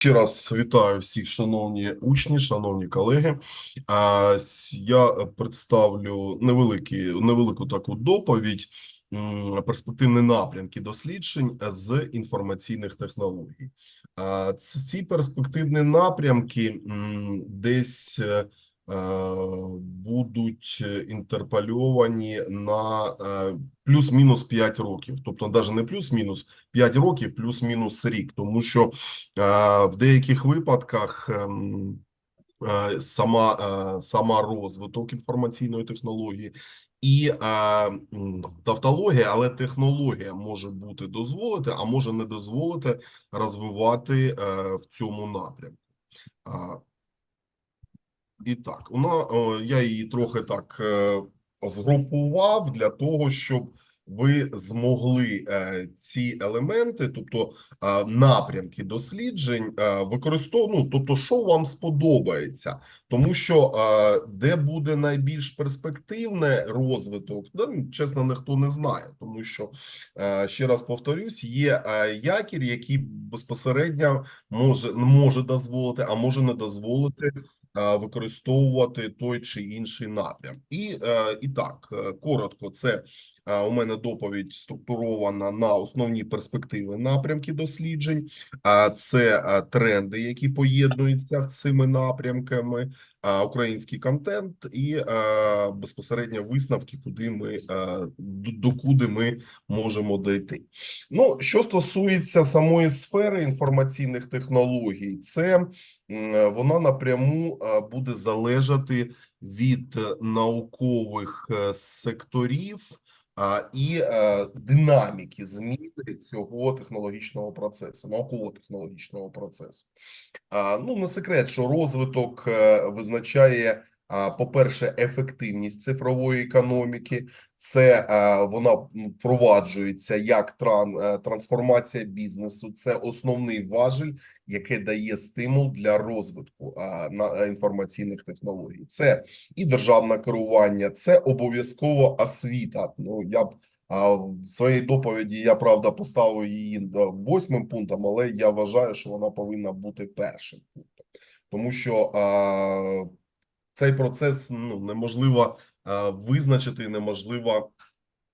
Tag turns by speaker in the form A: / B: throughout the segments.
A: Ще раз вітаю всіх, шановні учні, шановні колеги. Я представлю невеликі, невелику таку доповідь перспективні напрямки досліджень з інформаційних технологій. Ці перспективні напрямки десь е, будуть інтерпольовані на е, плюс-мінус 5 років, тобто навіть не плюс-мінус 5 років, плюс-мінус рік, тому що е, в деяких випадках ем, е, сама, е, сама розвиток інформаційної технології і е, тавтологія, але технологія може бути дозволити, а може не дозволити розвивати е, в цьому напрямку. І так, вона, я її трохи так е, згрупував для того, щоб ви змогли е, ці елементи, тобто е, напрямки досліджень, е, використовувати, ну, тобто, що вам сподобається, тому що е, де буде найбільш перспективне розвиток, чесно, ніхто не знає, тому що е, ще раз повторюсь, є е, якір, який безпосередньо може може дозволити, а може не дозволити е, використовувати той чи інший напрям. І, е, і так, е, коротко, це е, у мене доповідь структурована на основні перспективи напрямки досліджень, це е, тренди, які поєднуються з цими напрямками, е, український контент і е, безпосередньо висновки, куди ми е, докуди ми можемо дойти. Ну, що стосується самої сфери інформаційних технологій, це е, вона напряму е, буде залежати від е, наукових е, секторів і е, динаміки зміни цього технологічного процесу, науково-технологічного процесу. Ну, не секрет, що розвиток е, визначає, по-перше, ефективність цифрової економіки. Це е, вона впроваджується як е, трансформація бізнесу. Це основний важель, який дає стимул для розвитку на е, інформаційних технологій. Це і державне керування, це обов'язково освіта. Ну я б в своїй доповіді я правда поставив її до восьмим пунктом, але я вважаю, що вона повинна бути першим пунктом, тому що цей процес ну неможливо а, визначити, неможливо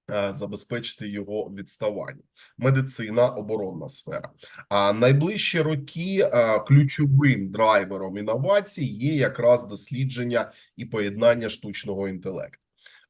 A: а, забезпечити його відставання. Медицина, оборонна сфера. А найближчі роки а, ключовим драйвером інновацій є якраз дослідження і поєднання штучного інтелекту.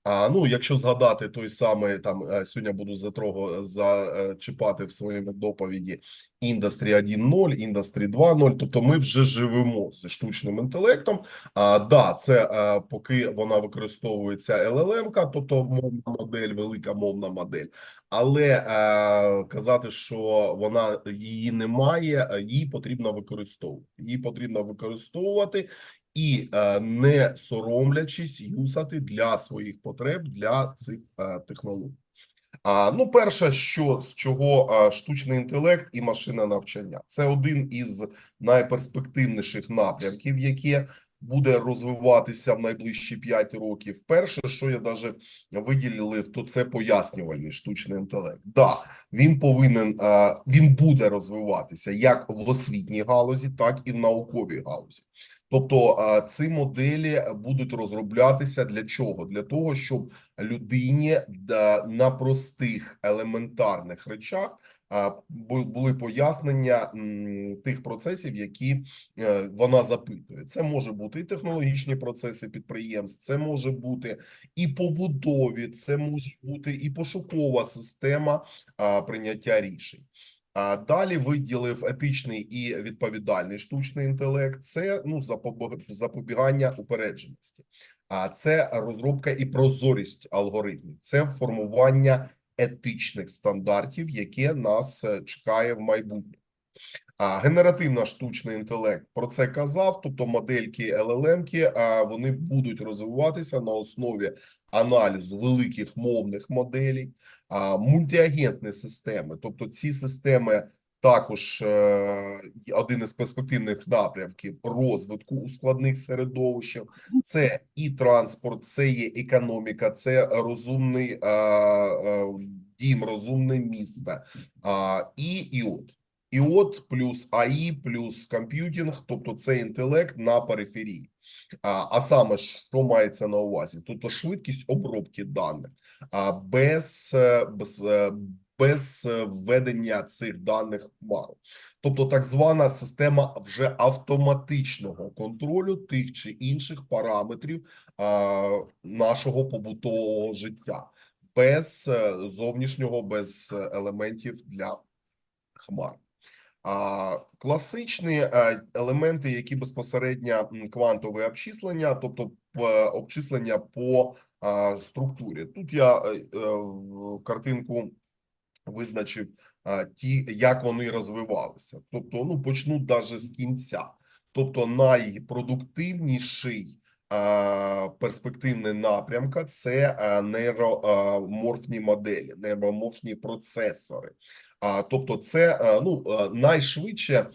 A: А ну, якщо згадати той самий там е, сьогодні буду затрого зачіпати в своєму доповіді індустрі 1.0, індустрі 2.0, тобто ми вже живемо зі штучним інтелектом. А да, це е, поки вона використовується LLM-ка, тобто мовна модель, велика мовна модель. Але е, казати, що вона її немає, е, її потрібно використовувати. Її потрібно використовувати і е, не соромлячись юсати для своїх потреб для цих е, технологій. А, ну, перше, що з чого а, штучний інтелект і машина навчання, це один із найперспективніших напрямків, яке буде розвиватися в найближчі 5 років. Перше, що я даже виділив, то це пояснювальний штучний інтелект. Да, він повинен він буде розвиватися як в освітній галузі, так і в науковій галузі. Тобто ці моделі будуть розроблятися для чого? Для того, щоб людині на простих елементарних речах були пояснення тих процесів, які е, вона запитує. Це може бути і технологічні процеси підприємств, це може бути і побудові, це може бути і пошукова система прийняття рішень. Далі виділив етичний і відповідальний штучний інтелект. Це ну запобіг- запобігання упередженості, а це розробка і прозорість алгоритмів, це формування етичних стандартів, яке нас е, чекає в майбутньому. А генеративна штучний інтелект про це казав. Тобто модельки LLM-ки, а вони будуть розвиватися на основі аналізу великих мовних моделей, а мультиагентні системи, тобто ці системи. Також е, один із перспективних напрямків розвитку у складних середовищах. Це і транспорт, це є економіка, це розумний дім, розумне місто. І, і от. ІОТ плюс АІ плюс комп'ютінг, тобто це інтелект на периферії. А, а саме, що мається на увазі? Тобто швидкість обробки даних а, без, е, без, е, без введення цих даних хмару. Тобто так звана система вже автоматичного контролю тих чи інших параметрів а, нашого побутового життя без е, зовнішнього, без елементів для хмар. Класичні е, елементи, які безпосередньо квантове обчислення, тобто обчислення по структурі. Тут я е, е, картинку визначив ті, як вони розвивалися. Тобто, ну почну даже з кінця. Тобто, найпродуктивніший перспективний напрямка це нейроморфні моделі, нейроморфні процесори. Тобто, це ну найшвидше, е,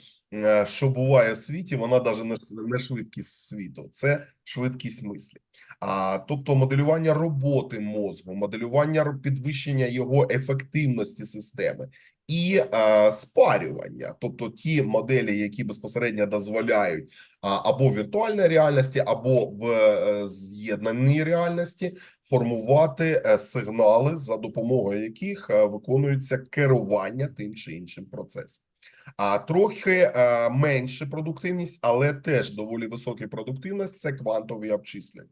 A: що буває в світі, вона навіть не, швидкість світу, це швидкість мислі. А, тобто моделювання роботи мозку, моделювання підвищення його ефективності системи і а, спарювання, тобто ті моделі, які безпосередньо дозволяють а, або віртуальній реальності, або в е, з'єднаній реальності формувати е, сигнали, за допомогою яких е, виконується керування тим чи іншим процесом. А трохи а, менше продуктивність, але теж доволі висока продуктивність це квантові обчислення.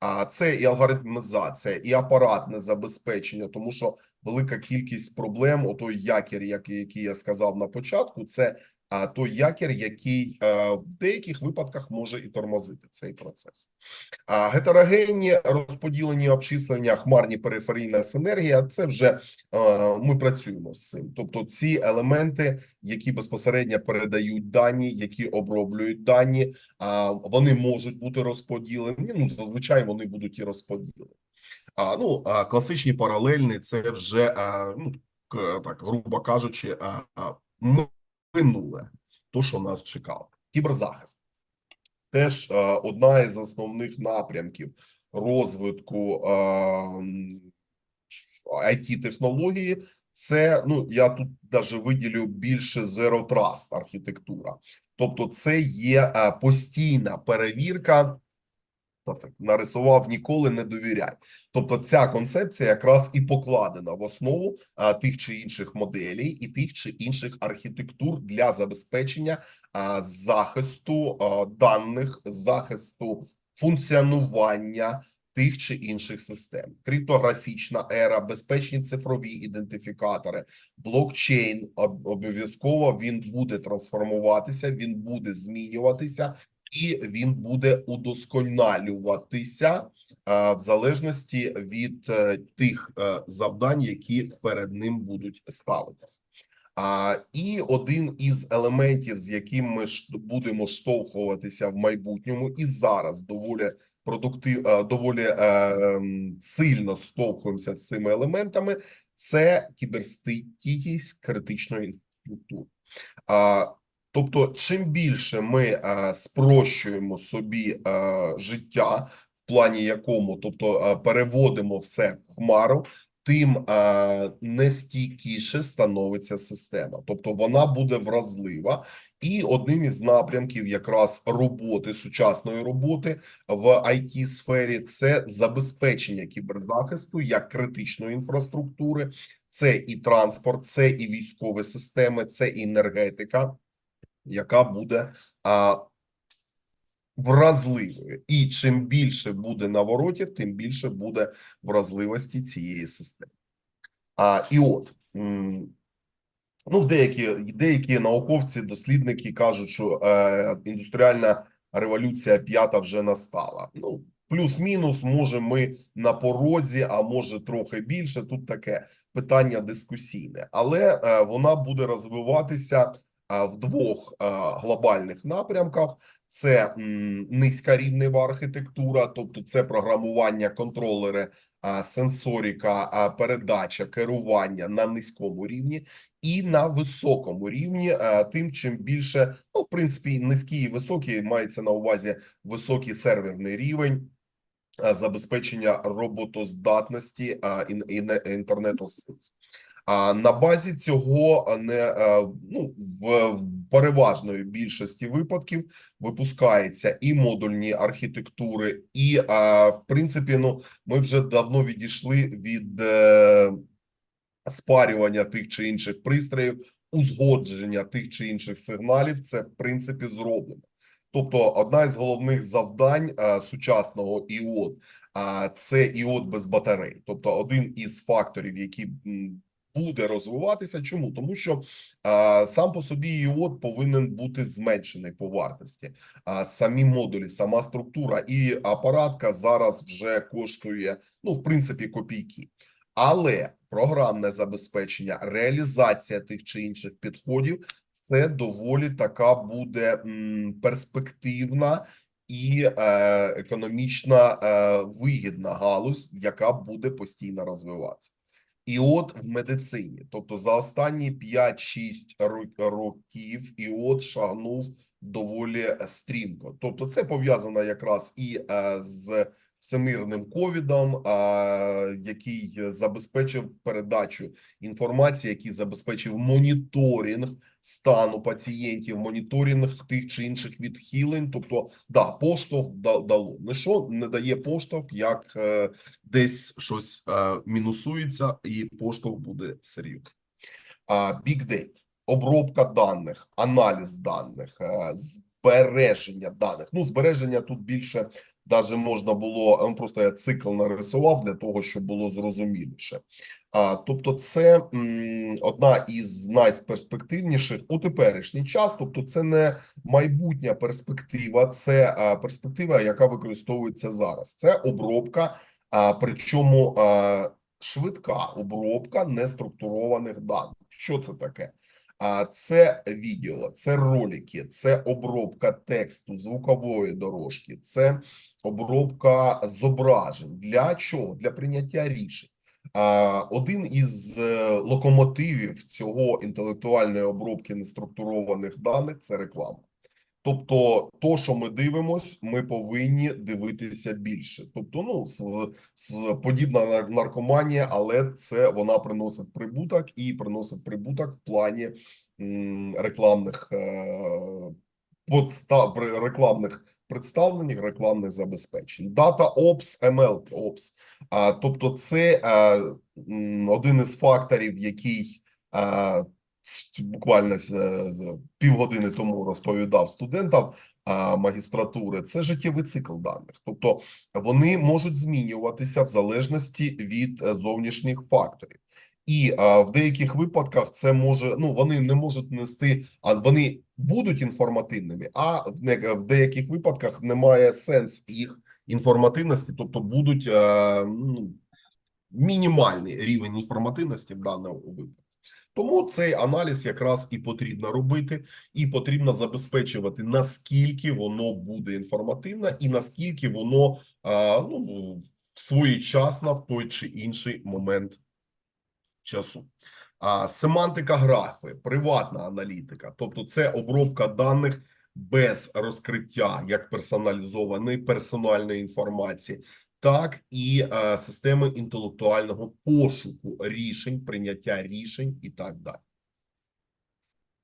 A: А це і алгоритмізація, і апаратне забезпечення, тому що велика кількість проблем, отой якір, який я сказав на початку, це а, той якір, який е, в деяких випадках може і тормозити цей процес. А гетерогенні розподілені обчислення, хмарні периферійна синергія це вже е, ми працюємо з цим. Тобто ці елементи, які безпосередньо передають дані, які оброблюють дані, вони можуть бути розподілені. Ну зазвичай вони будуть і розподілені. А ну а класичні паралельні це вже а, ну так, грубо кажучи, а, а, минуле, то що нас чекало. Кіберзахист теж е, одна із основних напрямків розвитку е, it технології. Це ну я тут даже виділю більше Zero Trust архітектура, тобто це є е, постійна перевірка. Та так нарисував ніколи не довіряй. Тобто, ця концепція якраз і покладена в основу а, тих чи інших моделей і тих чи інших архітектур для забезпечення а, захисту а, даних, захисту функціонування тих чи інших систем. Криптографічна ера, безпечні цифрові ідентифікатори, блокчейн обов'язково він буде трансформуватися, він буде змінюватися і він буде удосконалюватися в залежності від е, тих е, завдань, які перед ним будуть ставитися. І один із елементів, з яким ми будемо штовхуватися в майбутньому, і зараз доволі продуктив, е, доволі е, ем, сильно стовхуємося з цими елементами, це кіберстійкість критичної інфраструктури. А, Тобто, чим більше ми е, спрощуємо собі е, життя, в плані якому, тобто е, переводимо все в хмару, тим е, нестійкіше становиться система, тобто вона буде вразлива. І одним із напрямків якраз роботи сучасної роботи в it сфері це забезпечення кіберзахисту як критичної інфраструктури, це і транспорт, це і військові системи, це і енергетика яка буде а, вразливою. І чим більше буде наворотів, тим більше буде вразливості цієї системи. А, і от, ну, деякі, деякі науковці, дослідники кажуть, що е, індустріальна революція п'ята вже настала. Ну, плюс-мінус, може, ми на порозі, а може трохи більше. Тут таке питання дискусійне, але е, вона буде розвиватися в двох глобальних напрямках: це низькорівнева архітектура, тобто це програмування, контролери, сенсоріка, передача, керування на низькому рівні, і на високому рівні. Тим чим більше, ну в принципі, низький і високий мається на увазі високий серверний рівень. Забезпечення роботоздатності ін- інтернету. А на базі цього не ну в, переважної більшості випадків випускаються і модульні архітектури, і в принципі, ну ми вже давно відійшли від е, спарювання тих чи інших пристроїв, узгодження тих чи інших сигналів. Це в принципі зроблено. Тобто, одна із головних завдань сучасного ІОД а це іод без батарей, тобто один із факторів, який буде розвиватися. Чому? Тому що а, сам по собі іод повинен бути зменшений по вартості. А самі модулі, сама структура і апаратка зараз вже коштує, ну в принципі, копійки. Але програмне забезпечення, реалізація тих чи інших підходів це доволі така буде м, перспективна і е, економічно е, вигідна галузь, яка буде постійно розвиватися. І от в медицині, тобто за останні 5-6 ро- років, іод шагнув доволі стрімко. Тобто, це пов'язано якраз і е, з всемирним ковідом, який забезпечив передачу інформації, який забезпечив моніторинг стану пацієнтів, моніторинг тих чи інших відхилень. Тобто, да, поштовх да- дало. Не що не дає поштовх, як е, десь щось е, мінусується, і поштовх буде серйозний. Data, обробка даних, аналіз даних, е, збереження даних. Ну, збереження тут більше даже можна було, е, просто я цикл нарисував для того, щоб було зрозуміліше. А, тобто, це м, одна із найперспективніших у теперішній час. Тобто, це не майбутня перспектива, це а, перспектива, яка використовується зараз. Це обробка, а, причому а, швидка обробка неструктурованих даних. Що це таке? А це відео, це ролики, це обробка тексту, звукової дорожки, це обробка зображень. Для чого? Для прийняття рішень. Один із е, локомотивів цього інтелектуальної обробки неструктурованих даних це реклама. Тобто, то, що ми дивимось, ми повинні дивитися більше. Тобто, ну подібна наркоманія, але це вона приносить прибуток і приносить прибуток в плані м, рекламних е, подстав, рекламних представлень, рекламних забезпечень. Data Ops, ML Ops. А, тобто, це е, один із факторів, який е, буквально півгодини тому розповідав студентам магістратури. Це життєвий цикл даних, тобто вони можуть змінюватися в залежності від е, зовнішніх факторів. І а, в деяких випадках це може ну вони не можуть нести, а вони будуть інформативними, а в, не, в деяких випадках немає сенс їх інформативності, тобто будуть е, ну, мінімальний рівень інформативності в даному випадку. Тому цей аналіз якраз і потрібно робити, і потрібно забезпечувати, наскільки воно буде інформативне, і наскільки воно ну, своєчасно в той чи інший момент часу. А, семантика графи, приватна аналітика, тобто це обробка даних без розкриття як персоналізованої персональної інформації, так і е, системи інтелектуального пошуку рішень, прийняття рішень і так далі.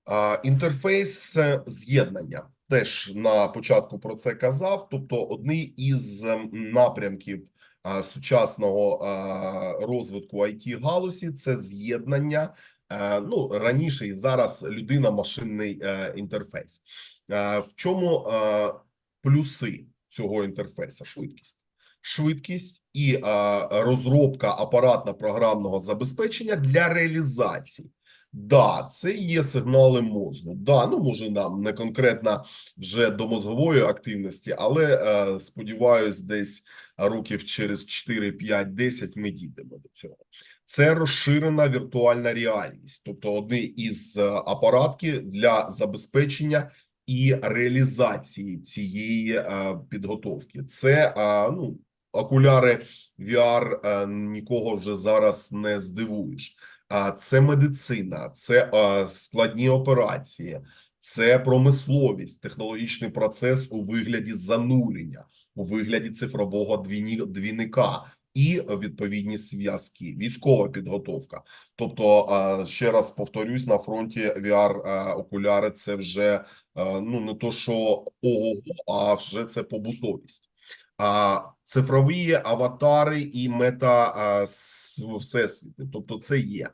A: А, Інтерфейс е, з'єднання теж на початку про це казав. Тобто, одний із ем, напрямків а, сучасного а, розвитку it галузі це з'єднання. е, Ну раніше і зараз людина-машинний е, інтерфейс. Е, В чому е, плюси цього інтерфейсу? Швидкість швидкість і а, розробка апаратно-програмного забезпечення для реалізації. Да, це є сигнали мозку. Да, ну може нам не конкретно вже до мозгової активності, але е, сподіваюсь, десь років через 4, 5, 10 ми дійдемо до цього. Це розширена віртуальна реальність, тобто одні із е, апаратки для забезпечення і реалізації цієї е, підготовки. Це е, ну окуляри VR е, нікого вже зараз не здивуєш. А це медицина, це е, складні операції, це промисловість, технологічний процес у вигляді занурення, у вигляді цифрового двійника, і відповідні зв'язки, військова підготовка. Тобто, ще раз повторюсь, на фронті VR-окуляри це вже е, ну не то, що ого, а вже це побутовість. Цифрові аватари і мета всесвіти, тобто це є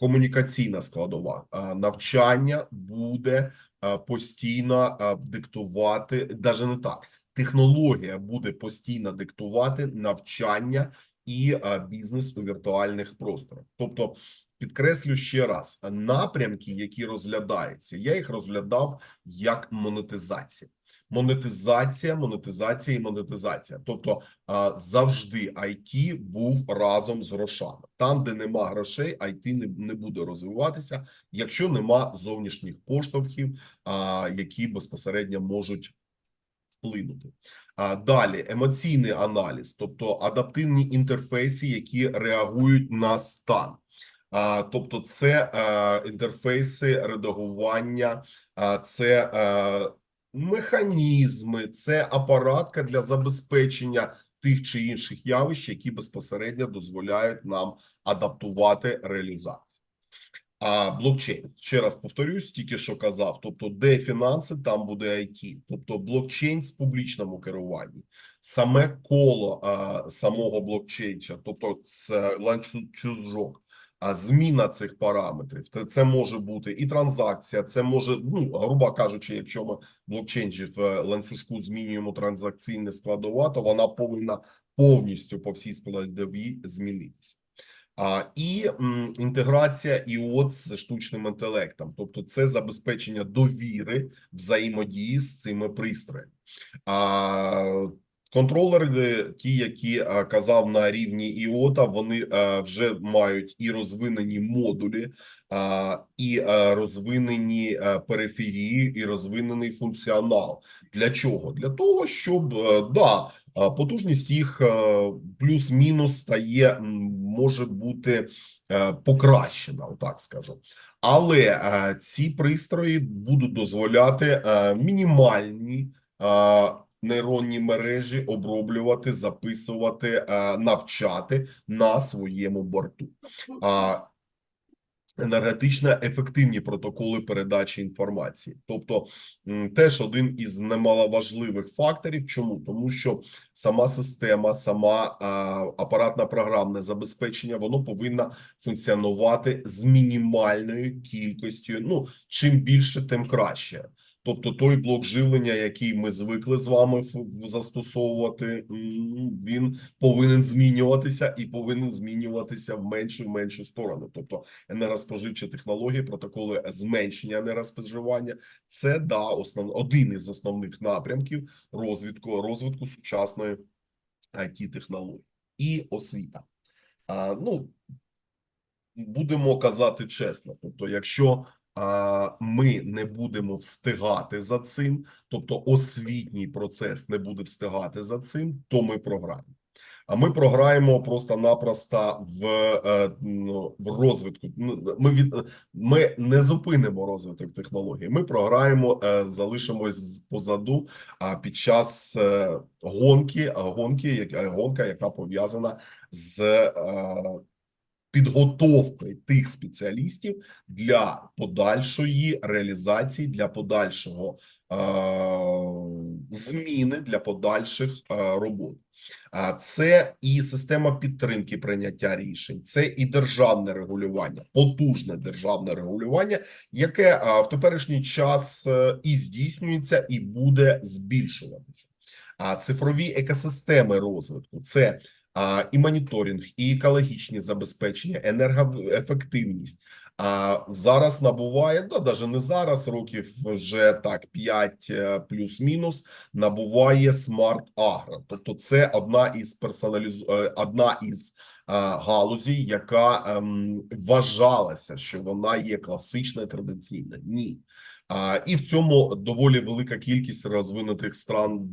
A: комунікаційна складова. Навчання буде постійно диктувати, навіть не так. Технологія буде постійно диктувати навчання і бізнес у віртуальних просторах. Тобто, підкреслю ще раз: напрямки, які розглядаються, я їх розглядав як монетизація. Монетизація, монетизація і монетизація. Тобто завжди IT був разом з грошами. Там, де нема грошей, IT не, не буде розвиватися, якщо нема зовнішніх поштовхів, які безпосередньо можуть вплинути. А далі емоційний аналіз, тобто адаптивні інтерфейси, які реагують на стан. А, тобто, це е, інтерфейси редагування, а, це е, механізми, це апаратка для забезпечення тих чи інших явищ, які безпосередньо дозволяють нам адаптувати реалізацію. А блокчейн ще раз повторюсь, тільки що казав. Тобто, де фінанси, там буде IT. Тобто, блокчейн з публічному керуванні, саме коло а, самого блокчейнча, тобто це ланцюжок, зміна цих параметрів. Це, може бути і транзакція, це може, ну грубо кажучи, якщо ми блокчейнчі в е, ланцюжку змінюємо транзакційне складова, то вона повинна повністю по всій складовій змінитися. А, і м, інтеграція ІОТ з штучним інтелектом, тобто це забезпечення довіри взаємодії з цими пристроями. А, контролери, ті, які казав на рівні ІОТа, вони вже мають і розвинені модулі, і розвинені периферії, і розвинений функціонал. Для чого? Для того, щоб е, да, потужність їх е, плюс-мінус стає, може бути е, покращена, отак скажу. Але е, ці пристрої будуть дозволяти е, мінімальні е, нейронні мережі оброблювати, записувати, е, навчати на своєму борту. А енергетично ефективні протоколи передачі інформації, тобто теж один із немаловажливих факторів. Чому тому, що сама система, сама а, апаратна програмне забезпечення, воно повинно функціонувати з мінімальною кількістю. Ну чим більше, тим краще. Тобто той блок живлення, який ми звикли з вами застосовувати, він повинен змінюватися і повинен змінюватися в меншу в меншу сторону. Тобто енергоспоживчі технології, протоколи зменшення енергоспоживання це да основ один із основних напрямків розвитку розвитку сучасної it технології і освіта. А, ну будемо казати чесно. Тобто, якщо ми не будемо встигати за цим, тобто освітній процес не буде встигати за цим, то ми програємо. А ми програємо просто-напросто в, е, ну, в розвитку. Ну, Ми від ми не зупинимо розвиток технологій. Ми програємо, е, залишимось позаду. А під час е, гонки, гонки, яка гонка, яка пов'язана з е, підготовкою тих спеціалістів для подальшої реалізації, для подальшого е, зміни, для подальших е, робот. А це і система підтримки прийняття рішень, це і державне регулювання, потужне державне регулювання, яке в теперішній час е, і здійснюється, і буде збільшуватися. А цифрові екосистеми розвитку це і моніторинг, і екологічні забезпечення, енергоефективність. А зараз набуває, да, навіть не зараз, років вже так 5 е, плюс-мінус, набуває смарт агро. Тобто, це одна із персоналіз... е, одна із е, галузей, яка ем, вважалася, що вона є класична традиційна. Ні. А, і в цьому доволі велика кількість розвинутих стран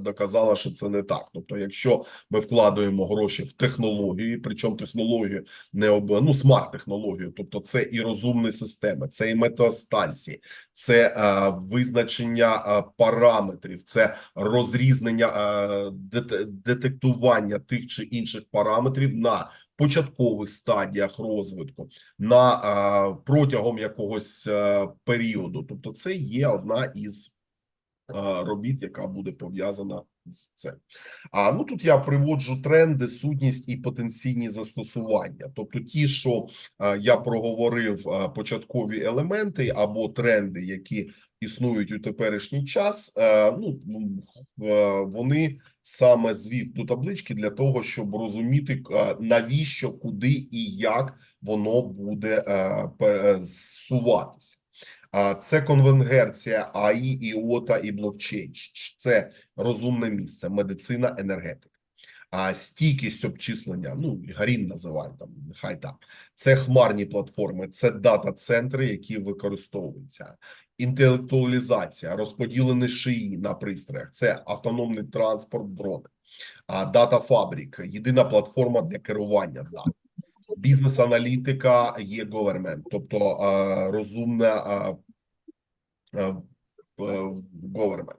A: доказала, що це не так. Тобто, якщо ми вкладаємо гроші в технології, причому технологію не об ну смарт технологію, тобто це і розумні системи, це і метеостанції, це е, визначення е, параметрів, це розрізнення е, дете- детектування тих чи інших параметрів на початкових стадіях розвитку, на е, протягом якогось е, періоду. Тобто, це є одна із е, робіт, яка буде пов'язана цим. А ну тут я приводжу тренди, сутність і потенційні застосування. Тобто, ті, що е, я проговорив, е, початкові елементи або тренди, які існують у теперішній час. е, Ну м, е, вони саме звів до таблички для того, щоб розуміти е, навіщо, куди і як воно буде пересуватися. А це конвенгерція АІ, ІОТА і блокчейн. Це розумне місце, медицина, енергетика. А стійкість обчислення, ну Гарін називають там, нехай так. Це хмарні платформи, це дата-центри, які використовуються. Інтелектуалізація, розподілені шиї на пристроях, це автономний транспорт, дрони, дата фабрик, єдина платформа для керування дат. Бізнес-аналітика є government, тобто розумна е, е, е, government.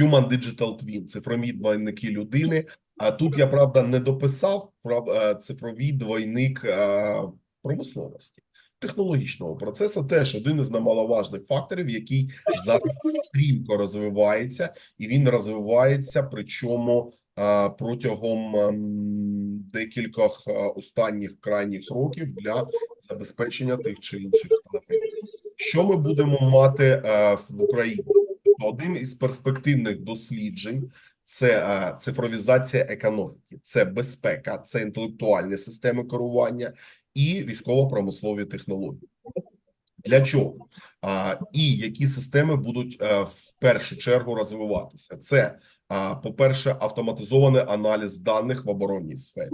A: Human Digital Twin – цифрові двойники людини. А тут я правда не дописав е, цифровий двойник промисловості. Технологічного процесу теж один із немаловажних факторів, який зараз стрімко розвивається, і він розвивається, причому протягом ем, декількох останніх крайніх років для забезпечення тих чи інших. Що ми будемо мати е, в Україні? Один із перспективних досліджень це е, цифровізація економіки, це безпека, це інтелектуальні системи керування і військово-промислові технології. Для чого? І які системи будуть е, в першу чергу розвиватися? Це, а, по-перше, автоматизований аналіз даних в оборонній сфері.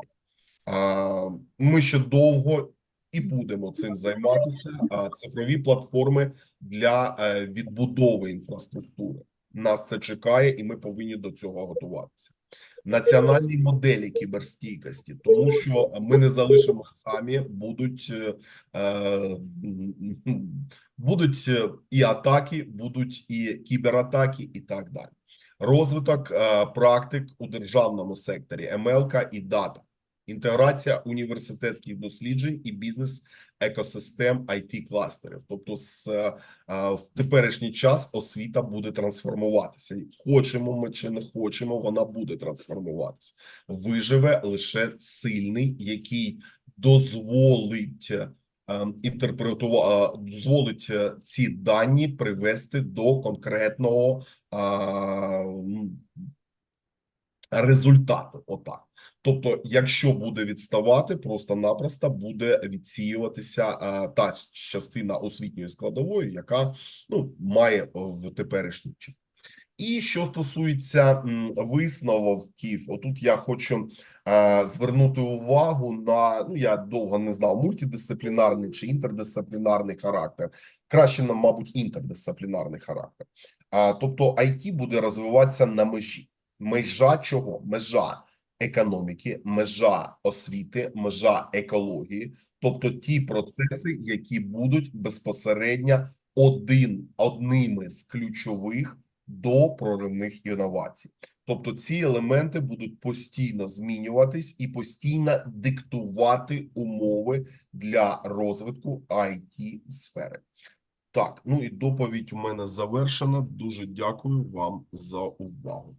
A: Ми ще довго і будемо цим займатися. А, цифрові платформи для е, відбудови інфраструктури. Нас це чекає, і ми повинні до цього готуватися. Національні моделі кіберстійкості, тому що ми не залишимо самі, будуть е, е, будуть е, і атаки, будуть і кібератаки, і так далі. Розвиток е, практик у державному секторі, МЛК і дата, інтеграція університетських досліджень і бізнес екосистем it кластерів. Тобто, з е, в теперішній час освіта буде трансформуватися. Хочемо ми чи не хочемо, вона буде трансформуватися. Виживе лише сильний, який дозволить інтерпретувати, дозволить е, ці дані привести до конкретного результату. Отак. Тобто, якщо буде відставати, просто-напросто буде відсіюватися а, та частина освітньої складової, яка ну має в теперішній час. І що стосується висновків, отут я хочу е, звернути увагу на ну я довго не знав мультидисциплінарний чи інтердисциплінарний характер. Краще нам, мабуть, інтердисциплінарний характер. А тобто, IT буде розвиватися на межі. Межа чого? Межа економіки, межа освіти, межа екології, тобто ті процеси, які будуть безпосередньо один одними з ключових до проривних інновацій. Тобто ці елементи будуть постійно змінюватись і постійно диктувати умови для розвитку it сфери. Так, ну і доповідь у мене завершена. Дуже дякую вам за увагу.